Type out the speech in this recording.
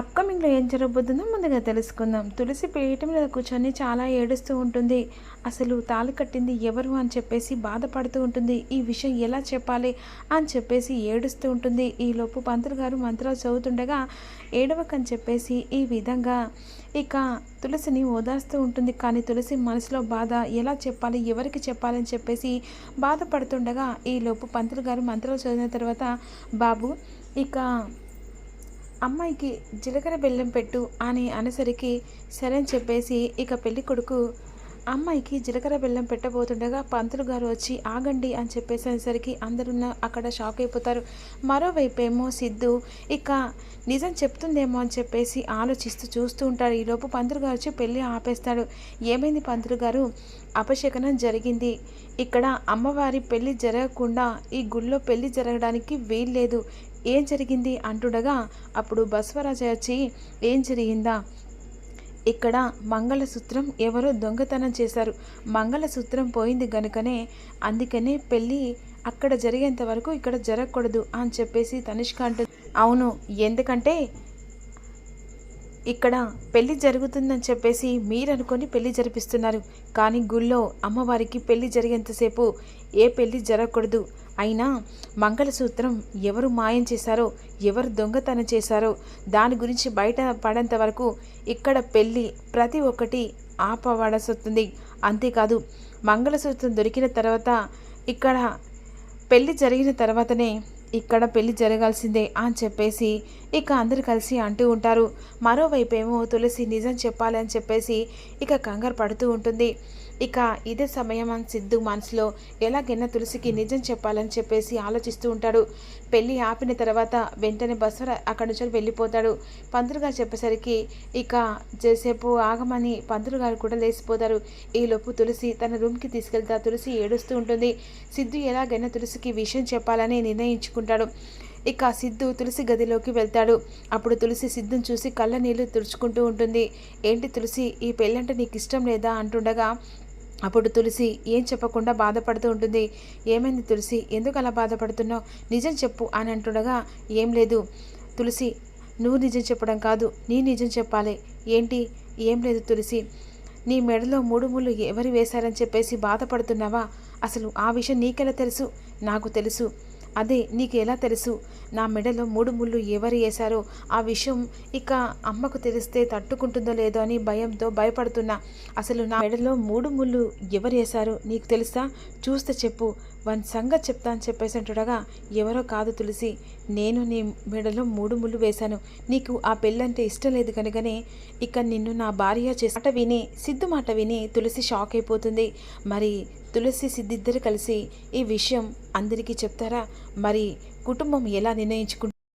అప్కమింగ్లో ఏం జరగబోతుందో ముందుగా తెలుసుకుందాం. తులసి పీఠం మీద కూర్చొని చాలా ఏడుస్తూ ఉంటుంది. అసలు తాళి కట్టింది ఎవరు అని చెప్పేసి బాధపడుతూ ఉంటుంది. ఈ విషయం ఎలా చెప్పాలి అని చెప్పేసి ఏడుస్తూ ఉంటుంది. ఈలోపు పంతులు గారు మంత్రాలు చదువుతుండగా ఏడవకని చెప్పేసి ఈ విధంగా ఇక తులసిని ఓదార్స్తూ ఉంటుంది. కానీ తులసి మనసులో బాధ ఎలా చెప్పాలి ఎవరికి చెప్పాలని చెప్పేసి బాధపడుతుండగా ఈలోపు పంతులు గారు మంత్రాలు చదివిన తర్వాత బాబు ఇక అమ్మాయికి జీలకర్ర బెల్లం పెట్టు అని అనేసరికి సరే అని చెప్పేసి ఇక పెళ్ళి కొడుకు అమ్మాయికి జీలకర్ర బెల్లం పెట్టబోతుండగా పంతులు గారు వచ్చి ఆగండి అని చెప్పేసి అనేసరికి అందరూ అక్కడ షాక్ అయిపోతారు. మరోవైపు ఏమో సిద్ధు ఇక నిజం చెప్తుందేమో అని చెప్పేసి ఆలోచిస్తూ చూస్తూ ఉంటాడు ఈలోపు పంతులు గారు వచ్చి పెళ్ళి ఆపేస్తాడు. ఏమైంది పంతులు గారు? అపశకనం జరిగింది. ఇక్కడ అమ్మవారి పెళ్ళి జరగకుండా ఈ గుళ్ళో పెళ్ళి జరగడానికి వీల్లేదు ఏం జరిగింది? అంటుండగా అప్పుడు బసవరాజ వచ్చి ఏం జరిగిందా? ఇక్కడ మంగళసూత్రం ఎవరో దొంగతనం చేశారు. మంగళసూత్రం పోయింది గనుకనే అందుకనే పెళ్ళి అక్కడ జరిగేంత వరకు ఇక్కడ జరగకూడదు అని చెప్పేసి తనిష్క అంటుంది. అవును ఎందుకంటే ఇక్కడ పెళ్ళి జరుగుతుందని చెప్పేసి మీరు అనుకొని పెళ్ళి జరిపిస్తున్నారు. కానీ గుళ్ళో అమ్మవారికి పెళ్ళి జరిగేంతసేపు ఏ పెళ్ళి జరగకూడదు. అయినా మంగళసూత్రం ఎవరు మాయం చేశారో ఎవరు దొంగతనం చేశారో దాని గురించి బయట పడేంత వరకు ఇక్కడ పెళ్ళి ప్రతి ఒక్కటి ఆపబడాల్సి అంతేకాదు మంగళసూత్రం దొరికిన తర్వాత ఇక్కడ పెళ్ళి జరిగిన తర్వాతనే ఇక్కడ పెళ్ళి జరగాల్సిందే అని చెప్పేసి ఇక అందరు కలిసి అంటూ ఉంటారు. మరోవైపు ఏమో తులసి నిజం చెప్పాలని చెప్పేసి ఇక కంగారు పడుతూ ఉంటుంది. ఇక ఇదే సమయం అని సిద్ధు మనసులో ఎలాగైనా తులసికి నిజం చెప్పాలని చెప్పేసి ఆలోచిస్తూ ఉంటాడు. పెళ్ళి ఆపిన తర్వాత వెంటనే బస్సు అక్కడి నుంచి వెళ్ళిపోతాడు. పంతులు గారు చెప్పేసరికి ఇక చేసేపు ఆగమని పంతులు గారు కూడా లేచిపోతారు. ఈలోపు తులసి తన రూమ్కి తీసుకెళ్తా తులసి ఏడుస్తూ ఉంటుంది. సిద్ధు ఎలాగైనా తులసికి విషయం చెప్పాలని నిర్ణయించుకుంటాడు. ఇక సిద్ధు తులసి గదిలోకి వెళ్తాడు. అప్పుడు తులసి సిద్ధుని చూసి కళ్ళ నీళ్ళు తుడుచుకుంటూ ఉంటుంది. ఏంటి తులసి ఈ పెళ్ళంటే నీకు ఇష్టం లేదా? అంటుండగా అప్పుడు తులసి ఏం చెప్పకుండా బాధపడుతూ ఉంటుంది. ఏమైంది తులసి ఎందుకు అలా బాధపడుతున్నావు? నిజం చెప్పు అని అంటుండగా ఏం లేదు. తులసి నువ్వు నిజం చెప్పడం కాదు నీ నిజం చెప్పాలి. ఏంటి? ఏం లేదు తులసి. నీ మెడలో మూడు ముళ్ళు ఎవరు వేశారని చెప్పేసి బాధపడుతున్నావా? అసలు ఆ విషయం నీకెలా తెలుసు? నాకు తెలుసు. అదే నీకు ఎలా తెలుసు? నా మెడలో మూడు ముళ్ళు ఎవరు వేశారో? ఆ విషయం ఇక అమ్మకు తెలిస్తే తట్టుకుంటుందో లేదో అని భయంతో భయపడుతున్నా. అసలు నా మెడలో మూడు ముళ్ళు ఎవరు వేశారు నీకు తెలుసా? చూస్తే చెప్పు. వన్ సంగతి చెప్తా అని చెప్పేసి అంటుండగా ఎవరో కాదు తులసి. నేను నీ మెడలో మూడు ముళ్ళు వేశాను. నీకు ఆ పెళ్ళంటే ఇష్టం లేదు కనుకనే ఇక నిన్ను నా భార్య చేసి మాట విని సిద్ధు మాట విని తులసి షాక్ అయిపోతుంది. మరి తులసి సిద్ధిద్దరు కలిసి ఈ విషయం అందరికీ చెప్తారా? మరి కుటుంబం ఎలా నిర్ణయించుకుంటుంది?